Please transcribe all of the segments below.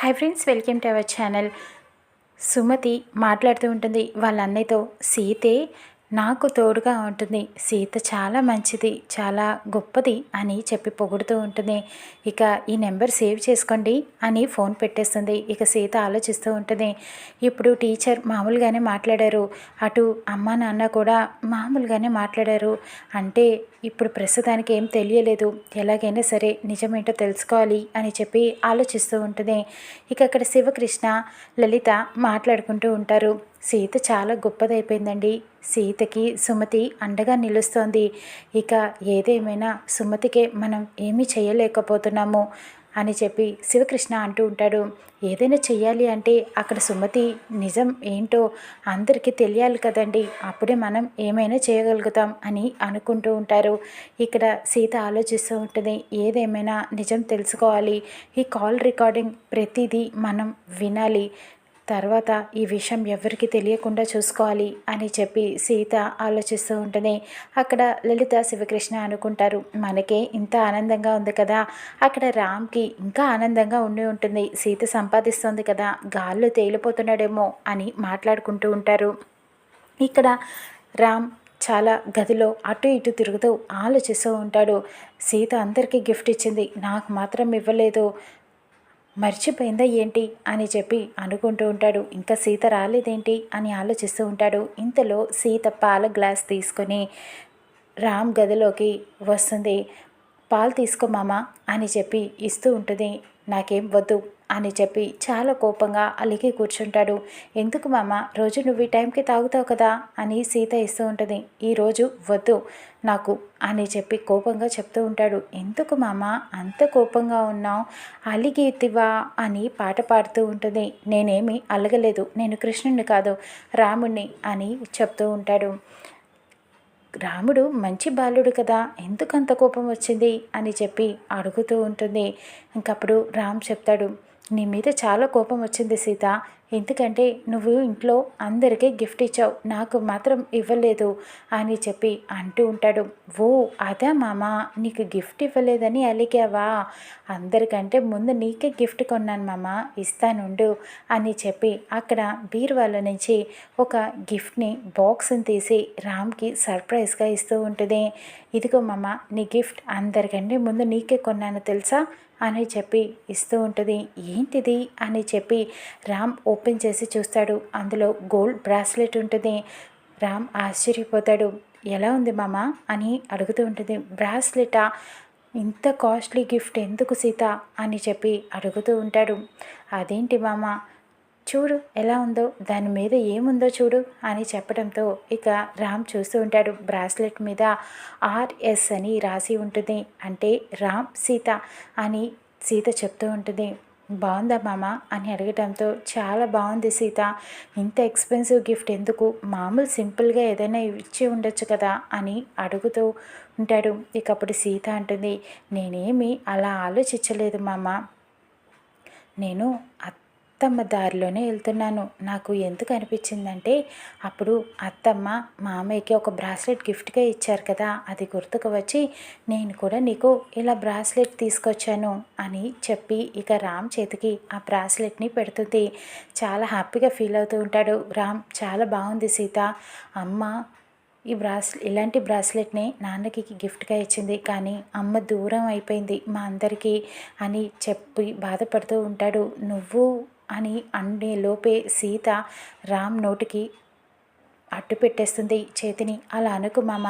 Hi friends welcome to our channel. Sumathi మాట్లాడుతూ ఉంటుంది వాళ్ళ అన్నయ్యతో సీతే నాకు తోడుగా ఉంటుంది. సీత చాలా మంచిది చాలా గొప్పది అని చెప్పి పొగుడుతూ ఉంటుంది. ఇక ఈ నెంబర్ సేవ్ చేసుకోండి అని ఫోన్ పెట్టేస్తుంది. ఇక సీత ఆలోచిస్తూ ఉంటుంది. ఇప్పుడు టీచర్ మామూలుగానే మాట్లాడారు. అటు అమ్మ నాన్న కూడా మామూలుగానే మాట్లాడారు. అంటే ఇప్పుడు ప్రస్తుతానికి ఏం తెలియలేదు. ఎలాగైనా సరే నిజమేంటో తెలుసుకోవాలి అని చెప్పి ఆలోచిస్తూ ఉంటుంది. ఇక అక్కడ శివకృష్ణ లలిత మాట్లాడుకుంటూ ఉంటారు. సీత చాలా గొప్పదైపోయిందండి. సీతకి సుమతి అండగా నిలుస్తోంది. ఇక ఏదేమైనా సుమతికే మనం ఏమీ చేయలేకపోతున్నాము అని చెప్పి శివకృష్ణ అంటూ ఉంటాడు. ఏదైనా చెయ్యాలి అంటే అక్కడ సుమతి నిజం ఏంటో అందరికీ తెలియాలి కదండి. అప్పుడే మనం ఏమైనా చేయగలుగుతాం అని అనుకుంటూ ఉంటారు. ఇక్కడ సీత ఆలోచిస్తూ ఉంటుంది. ఏదేమైనా నిజం తెలుసుకోవాలి. ఈ కాల్ రికార్డింగ్ ప్రతిదీ మనం వినాలి. తర్వాత ఈ విషయం ఎవరికి తెలియకుండా చూసుకోవాలి అని చెప్పి సీత ఆలోచిస్తూ ఉంటుంది అక్కడ లలిత శివకృష్ణ అనుకుంటారు. మనకే ఇంత ఆనందంగా ఉంది కదా. అక్కడ రామ్కి ఇంకా ఆనందంగా ఉండి ఉంటుంది. సీత సంపాదిస్తుంది కదా. గాల్లో తేలిపోతున్నాడేమో అని మాట్లాడుకుంటూ ఉంటారు. ఇక్కడ రామ్ చాలా గదిలో అటు ఇటు తిరుగుతూ ఆలోచిస్తూ ఉంటాడు. సీత అందరికీ గిఫ్ట్ ఇచ్చింది. నాకు మాత్రం ఇవ్వలేదు. మర్చిపోయిందా ఏంటి అని చెప్పి అనుకుంటూ ఉంటాడు. ఇంకా సీత రాలేదేంటి అని ఆలోచిస్తూ ఉంటాడు. ఇంతలో సీత పాల గ్లాస్ తీసుకొని రామ్ గదిలోకి వస్తుంది. పాలు తీసుకో మామ అని చెప్పి ఇస్తూ ఉంటుంది. నాకేం వద్దు అని చెప్పి చాలా కోపంగా అలిగి కూర్చుంటాడు. ఎందుకు మామ? రోజు నువ్వు ఈ టైంకి తాగుతావు కదా? అని సీత ఇస్తూ ఉంటుంది. ఈరోజు వద్దు నాకు అని చెప్పి కోపంగా చెప్తూ ఉంటాడు. ఎందుకు మామ? అంత కోపంగా ఉన్నావు? అలిగితివా అని పాట పాడుతూ ఉంటుంది. నేనేమి అలగలేదు. నేను కృష్ణుణ్ణి కాదు రాముణ్ణి అని చెప్తూ ఉంటాడు. రాముడు మంచి బాలుడు కదా ఎందుకు అంత కోపం వచ్చింది? అని చెప్పి అడుగుతూ ఉంటుంది. ఇంకప్పుడు రామ్ చెప్తాడు. నీ మీద చాలా కోపం వచ్చింది సీత. ఎందుకంటే నువ్వు ఇంట్లో అందరికీ గిఫ్ట్ ఇచ్చావు. నాకు మాత్రం ఇవ్వలేదు అని చెప్పి అంటూ ఉంటాడు. ఓ అదా మామ? నీకు గిఫ్ట్ ఇవ్వలేదని అలిగావా? అందరికంటే ముందు నీకే గిఫ్ట్ కొన్నాను మామ. ఇస్తానుండు అని చెప్పి అక్కడ బీర్వాల నుంచి ఒక గిఫ్ట్ని బాక్స్ని తీసి రామ్కి సర్ప్రైజ్గా ఇస్తూ ఉంటుంది. ఇదిగో మామ నీ గిఫ్ట్ అందరికంటే ముందు నీకే కొన్నాను తెలుసా? అని చెప్పి ఇస్తూ ఉంటుంది. ఏంటిది? అని చెప్పి రామ్ ఓపెన్ చేసి చూస్తాడు. అందులో గోల్డ్ బ్రాస్లెట్ ఉంటుంది. రామ్ ఆశ్చర్యపోతాడు. ఎలా ఉంది మామ? అని అడుగుతూ ఉంటుంది. బ్రాస్లెటా? ఇంత కాస్ట్లీ గిఫ్ట్ ఎందుకు సీత? అని చెప్పి అడుగుతూ ఉంటాడు. అదేంటి మామ? చూడు ఎలా ఉందో దాని మీద ఏముందో చూడు అని చెప్పడంతో ఇక రామ్ చూస్తూ ఉంటాడు. బ్రాస్లెట్ మీద ఆర్ఎస్ అని రాసి ఉంటుంది. అంటే రామ్ సీత అని సీత చెప్తూ ఉంటుంది. బాగుందా మామ అని అడగటంతో చాలా బాగుంది సీత. ఇంత ఎక్స్పెన్సివ్ గిఫ్ట్ ఎందుకు? మామూలు సింపుల్గా ఏదైనా ఇచ్చి ఉండొచ్చు కదా అని అడుగుతూ ఉంటాడు. ఇక అప్పుడు సీత అంటుంది నేనేమి అలా ఆలోచించలేదు మామ. నేను అత్తమ్మ దారిలోనే వెళ్తున్నాను. నాకు ఎందుకు అనిపించిందంటే అప్పుడు అత్తమ్మ మామయ్యకి ఒక బ్రాస్లెట్ గిఫ్ట్గా ఇచ్చారు కదా అది గుర్తుకు వచ్చి నేను కూడా నీకు ఇలా బ్రాస్లెట్ తీసుకొచ్చాను అని చెప్పి ఇక రామ్ చేతికి ఆ బ్రాస్లెట్ని పెడుతుంది. చాలా హ్యాపీగా ఫీల్ అవుతూ ఉంటాడు. రామ్ చాలా బాగుంది సీత. అమ్మ ఈ బ్రాస్ ఇలాంటి బ్రాస్లెట్ని నాన్నకి గిఫ్ట్గా ఇచ్చింది. కానీ అమ్మ దూరం అయిపోయింది మా అందరికీ అని చెప్పి బాధపడుతూ ఉంటాడు. నువ్వు అని అండే లోపే సీత రామ్ నోటికి అట్టు పెట్టేస్తుంది. చేతిని అలా అనుకు మామ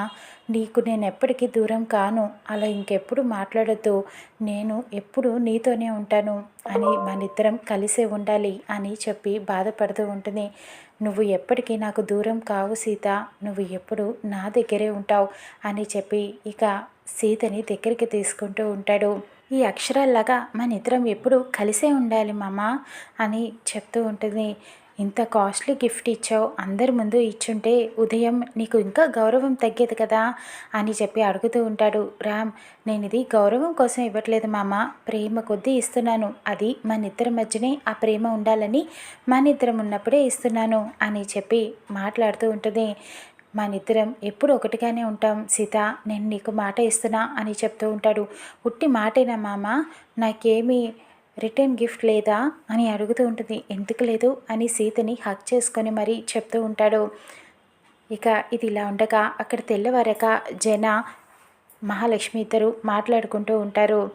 నీకు నేను ఎప్పటికీ దూరం కాను అలా ఇంకెప్పుడు మాట్లాడద్దు. నేను ఎప్పుడు నీతోనే ఉంటాను అని మనిద్దరం కలిసే ఉండాలి అని చెప్పి బాధపడుతూ ఉంటుంది. నువ్వు ఎప్పటికీ నాకు దూరం కావు సీత నువ్వు ఎప్పుడు నా దగ్గరే ఉంటావు అని చెప్పి ఇక సీతని దగ్గరికి తీసుకుంటూ ఉంటాడు. ఈ అక్షరాల్లాగా మన ఇద్దరం ఎప్పుడు కలిసే ఉండాలి మామ అని చెప్తూ ఉంటుంది. ఇంత కాస్ట్లీ గిఫ్ట్ ఇచ్చావు అందరి ముందు ఇచ్చుంటే ఉదయం నీకు ఇంకా గౌరవం తగ్గేది కదా అని చెప్పి అడుగుతూ ఉంటాడు. రామ్ నేను ఇది గౌరవం కోసం ఇవ్వట్లేదు మామ ప్రేమ కొద్దీ ఇస్తున్నాను. అది మన ఇద్దరి మధ్యనే ఆ ప్రేమ ఉండాలని మన ఇద్దరం ఉన్నప్పుడే ఇస్తున్నాను అని చెప్పి మాట్లాడుతూ ఉంటుంది. మనిద్దరం ఎప్పుడు ఒకటిగానే ఉంటాం. సీత నేను నీకు మాట ఇస్తున్నా అని చెప్తూ ఉంటాడు. ఉట్టి మాటేనా మామ? నాకేమీ రిటర్న్ గిఫ్ట్ లేదా? అని అడుగుతూ ఉంటుంది. ఎందుకు లేదు? అని సీతని హక్ చేసుకొని మరీ చెప్తూ ఉంటాడు. ఇక ఇది ఇలా ఉండగా అక్కడ తెల్లవారక జన మహాలక్ష్మి ఇద్దరు మాట్లాడుకుంటూ ఉంటారు.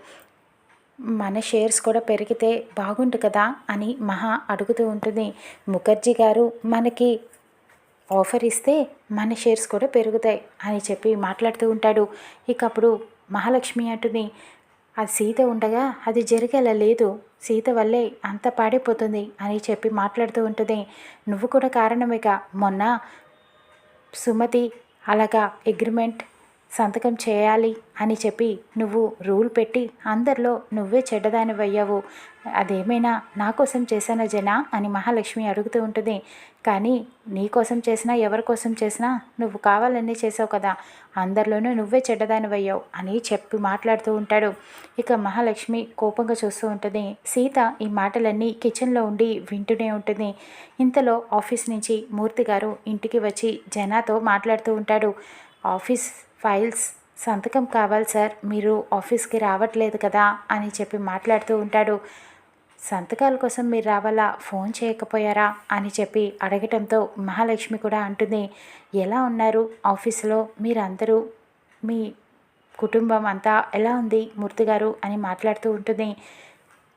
మన షేర్స్ కూడా పెరిగితే బాగుండు కదా అని మహా అడుగుతూ ఉంటుంది. ముఖర్జీ గారు మనకి ఆఫర్ ఇస్తే మన షేర్స్ కూడా పెరుగుతాయి అని చెప్పి మాట్లాడుతూ ఉంటాడు. ఇక అప్పుడు మహాలక్ష్మి అంటుంది అది సీత ఉండగా అది జరిగేలా లేదు. సీత వల్లే అంత పాడైపోతుంది అని చెప్పి మాట్లాడుతూ ఉంటుంది. నువ్వు కూడా కారణమేగా మొన్న సుమతి అలాగా అగ్రిమెంట్ సంతకం చేయాలి అని చెప్పి నువ్వు రూల్ పెట్టి అందరిలో నువ్వే చెడ్డదానివయ్యావు. అదేమైనా నా కోసం చేశానా జనా అని మహాలక్ష్మి అడుగుతూ ఉంటుంది. కానీ నీ కోసం చేసినా ఎవరి కోసం చేసినా నువ్వు కావాలన్నీ చేసావు కదా. అందరిలోనూ నువ్వే చెడ్డదానివయ్యావు అని చెప్పి మాట్లాడుతూ ఉంటాడు. ఇక మహాలక్ష్మి కోపంగా చూస్తూ ఉంటుంది. సీత ఈ మాటలన్నీ కిచెన్లో ఉండి వింటూనే ఉంటుంది. ఇంతలో ఆఫీస్ నుంచి మూర్తి గారు ఇంటికి వచ్చి జనాతో మాట్లాడుతూ ఉంటాడు. ఆఫీస్ ఫైల్స్ సంతకం కావాలి సార్ మీరు ఆఫీస్కి రావట్లేదు కదా అని చెప్పి మాట్లాడుతూ ఉంటాడు. సంతకాల కోసం మీరు రావాలా ఫోన్ చేయకపోయారా అని చెప్పి అడగటంతో మహాలక్ష్మి కూడా అంటుంది ఎలా ఉన్నారు ఆఫీసులో మీరందరూ? మీ కుటుంబం అంతా ఎలా ఉంది మూర్తి గారు? అని మాట్లాడుతూ ఉంటుంది.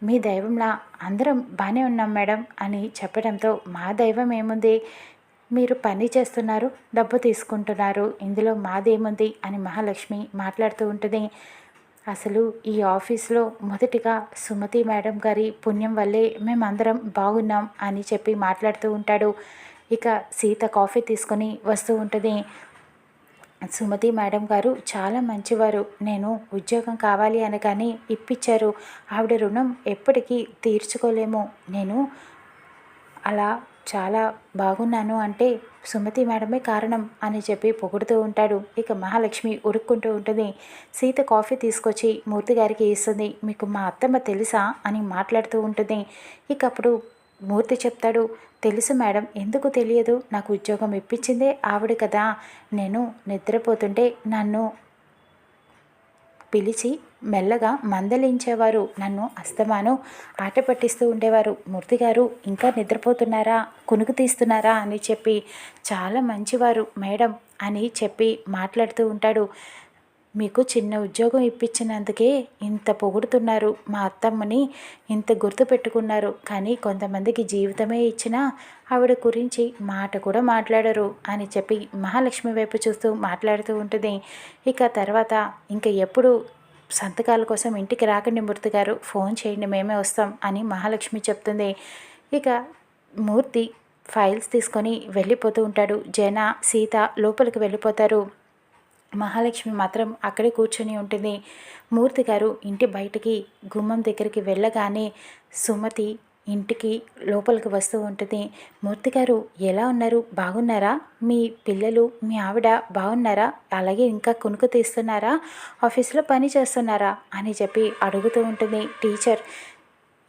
మీ దైవంలా అందరం బాగానే ఉన్నాం మేడం అని చెప్పడంతో మా దైవం ఏముంది? మీరు పని చేస్తున్నారు డబ్బు తీసుకుంటున్నారు ఇందులో మాదేముంది అని మహాలక్ష్మి మాట్లాడుతూ ఉంటుంది అసలు ఈ ఆఫీస్లో మొదటిగా సుమతి మేడం గారి పుణ్యం వల్లే మేమందరం బాగున్నాం అని చెప్పి మాట్లాడుతూ ఉంటాడు. ఇక సీత కాఫీ తీసుకొని వస్తూ ఉంటుంది సుమతి మేడం గారు చాలా మంచివారు నేను ఉద్యోగం కావాలి అనగానే ఇప్పించారు ఆవిడ రుణం ఎప్పటికీ తీర్చుకోలేము. నేను అలా చాలా బాగున్నాను అంటే సుమతి మేడమే కారణం అని చెప్పి పొగుడుతూ ఉంటాడు. ఇక మహాలక్ష్మి ఉడుక్కుంటూ ఉంటుంది. సీత కాఫీ తీసుకొచ్చి మూర్తి గారికి ఇస్తుంది. మీకు మా అత్తమ్మ తెలుసా అని మాట్లాడుతూ ఉంటుంది. ఇక అప్పుడు మూర్తి చెప్తాడు తెలుసు మేడం ఎందుకు తెలియదు? నాకు ఉద్యోగం ఇప్పించిందే ఆవిడ కదా. నేను నిద్రపోతుంటే నన్ను పిలిచి మెల్లగా మందలించేవారు నన్ను అస్తమాను ఆట పట్టిస్తూ ఉండేవారు. మూర్తి గారు ఇంకా నిద్రపోతున్నారా? కునుకు తీస్తున్నారా? అని చెప్పి చాలా మంచివారు మేడం అని చెప్పి మాట్లాడుతూ ఉంటాడు. మీకు చిన్న ఉద్యోగం ఇప్పించినందుకే ఇంత పొగుడుతున్నారు మా అత్తమ్మని ఇంత గుర్తు పెట్టుకున్నారు. కానీ కొంతమందికి జీవితమే ఇచ్చినా ఆవిడ గురించి మాట కూడా మాట్లాడరు అని చెప్పి మహాలక్ష్మి వైపు చూస్తూ మాట్లాడుతూ ఉంటుంది. ఇక తర్వాత ఇంకా ఎప్పుడు సంతకాల కోసం ఇంటికి రాకండి మూర్తి గారు ఫోన్ చేయండి మేమే వస్తాం అని మహాలక్ష్మి చెప్తుంది. ఇక మూర్తి ఫైల్స్ తీసుకొని వెళ్ళిపోతూ ఉంటాడు. జన సీత లోపలికి వెళ్ళిపోతారు. మహాలక్ష్మి మాత్రం అక్కడే కూర్చొని ఉంటుంది. మూర్తి గారు ఇంటి బయటికి గుమ్మం దగ్గరికి వెళ్ళగానే సుమతి ఇంటికి లోపలికి వస్తూ ఉంటుంది. మూర్తి గారు ఎలా ఉన్నారు? బాగున్నారా? మీ పిల్లలు మీ ఆవిడ బాగున్నారా? అలాగే ఇంకా కొనుక్కు తీస్తున్నారా? ఆఫీస్లో పని చేస్తున్నారా? అని చెప్పి అడుగుతూ ఉంటుంది టీచర్.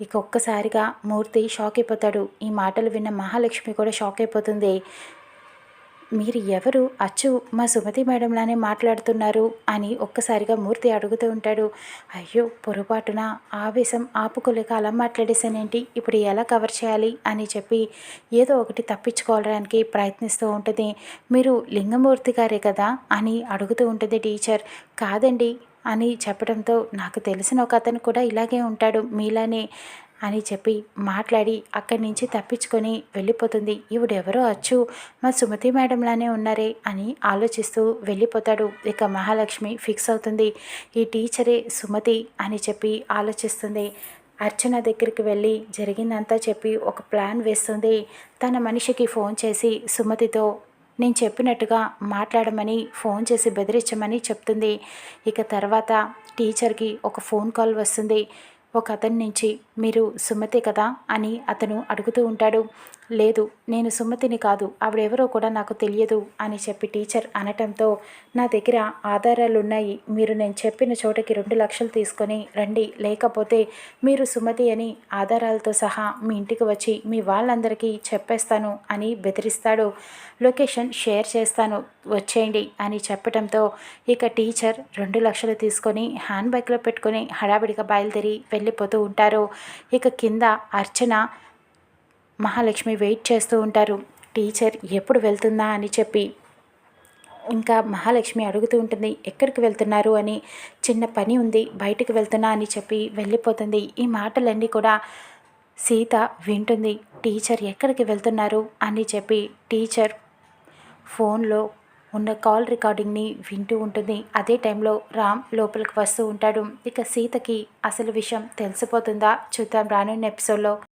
ఇక ఒక్కసారిగా మూర్తి షాక్ అయిపోతాడు. ఈ మాటలు విన్న మహాలక్ష్మి కూడా షాక్ అయిపోతుంది. మీరు ఎవరు? అచ్చు మా సుమతి మేడంలానే మాట్లాడుతున్నారు అని ఒక్కసారిగా మూర్తి అడుగుతూ ఉంటాడు. అయ్యో పొరపాటున ఆవేశం ఆపుకోలేక అలా మాట్లాడేశానేంటి? ఇప్పుడు ఎలా కవర్ చేయాలి? అని చెప్పి ఏదో ఒకటి తప్పించుకోవడానికి ప్రయత్నిస్తూ ఉంటుంది. మీరు లింగమూర్తి గారే కదా? అని అడుగుతూ ఉంటుంది టీచర్. కాదండి అని చెప్పడంతో నాకు తెలిసిన ఒక అతను కూడా ఇలాగే ఉంటాడు. మీలానే అని చెప్పి మాట్లాడి అక్కడి నుంచి తప్పించుకొని వెళ్ళిపోతుంది. ఈవిడెవరో అచ్చు? మా సుమతి మేడంలానే ఉన్నారే అని ఆలోచిస్తూ వెళ్ళిపోతాడు. ఇక మహాలక్ష్మి ఫిక్స్ అవుతుంది. ఈ టీచరే సుమతి అని చెప్పి ఆలోచిస్తుంది. అర్చన దగ్గరికి వెళ్ళి జరిగిందంతా చెప్పి ఒక ప్లాన్ వేస్తుంది. తన మనిషికి ఫోన్ చేసి సుమతితో నేను చెప్పినట్టుగా మాట్లాడమని ఫోన్ చేసి బెదిరించమని చెప్తుంది. ఇక తర్వాత టీచర్కి ఒక ఫోన్ కాల్ వస్తుంది. ఒక అతని నుంచి మీరు సుమతి కదా? అని అతను అడుగుతూ ఉంటాడు. లేదు నేను సుమతిని కాదు ఆవిడెవరో కూడా నాకు తెలియదు అని చెప్పి టీచర్ అనటంతో నా దగ్గర ఆధారాలు ఉన్నాయి మీరు నేను చెప్పిన చోటకి రెండు లక్షలు తీసుకొని రండి లేకపోతే మీరు సుమతి అని ఆధారాలతో సహా మీ ఇంటికి వచ్చి మీ వాళ్ళందరికీ చెప్పేస్తాను అని బెదిరిస్తాడు. లొకేషన్ షేర్ చేస్తాను వచ్చేయండి అని చెప్పడంతో ఇక టీచర్ రెండు లక్షలు తీసుకొని హ్యాండ్ బ్యాగ్లో పెట్టుకొని హడావిడిగా బయలుదేరి వెళ్ళిపోతూ ఉంటారు. ఇక కింద అర్చన మహాలక్ష్మి వెయిట్ చేస్తూ ఉంటారు. టీచర్ ఎప్పుడు వెళ్తుందా అని చెప్పి. ఇంకా మహాలక్ష్మి అడుగుతూ ఉంటుంది ఎక్కడికి వెళ్తున్నారు? అని. చిన్న పని ఉంది బయటకు వెళ్తున్నా అని చెప్పి వెళ్ళిపోతుంది. ఈ మాటలన్నీ కూడా సీత వింటుంది. టీచర్ ఎక్కడికి వెళ్తున్నారు? అని చెప్పి టీచర్ ఫోన్లో ఉన్న కాల్ రికార్డింగ్ని వింటూ ఉంటుంది. అదే టైంలో రామ్ లోపలికి వస్తూ ఉంటాడు. ఇక సీతకి అసలు విషయం తెలిసిపోతుందా? చూద్దాం రానున్న ఎపిసోడ్లో.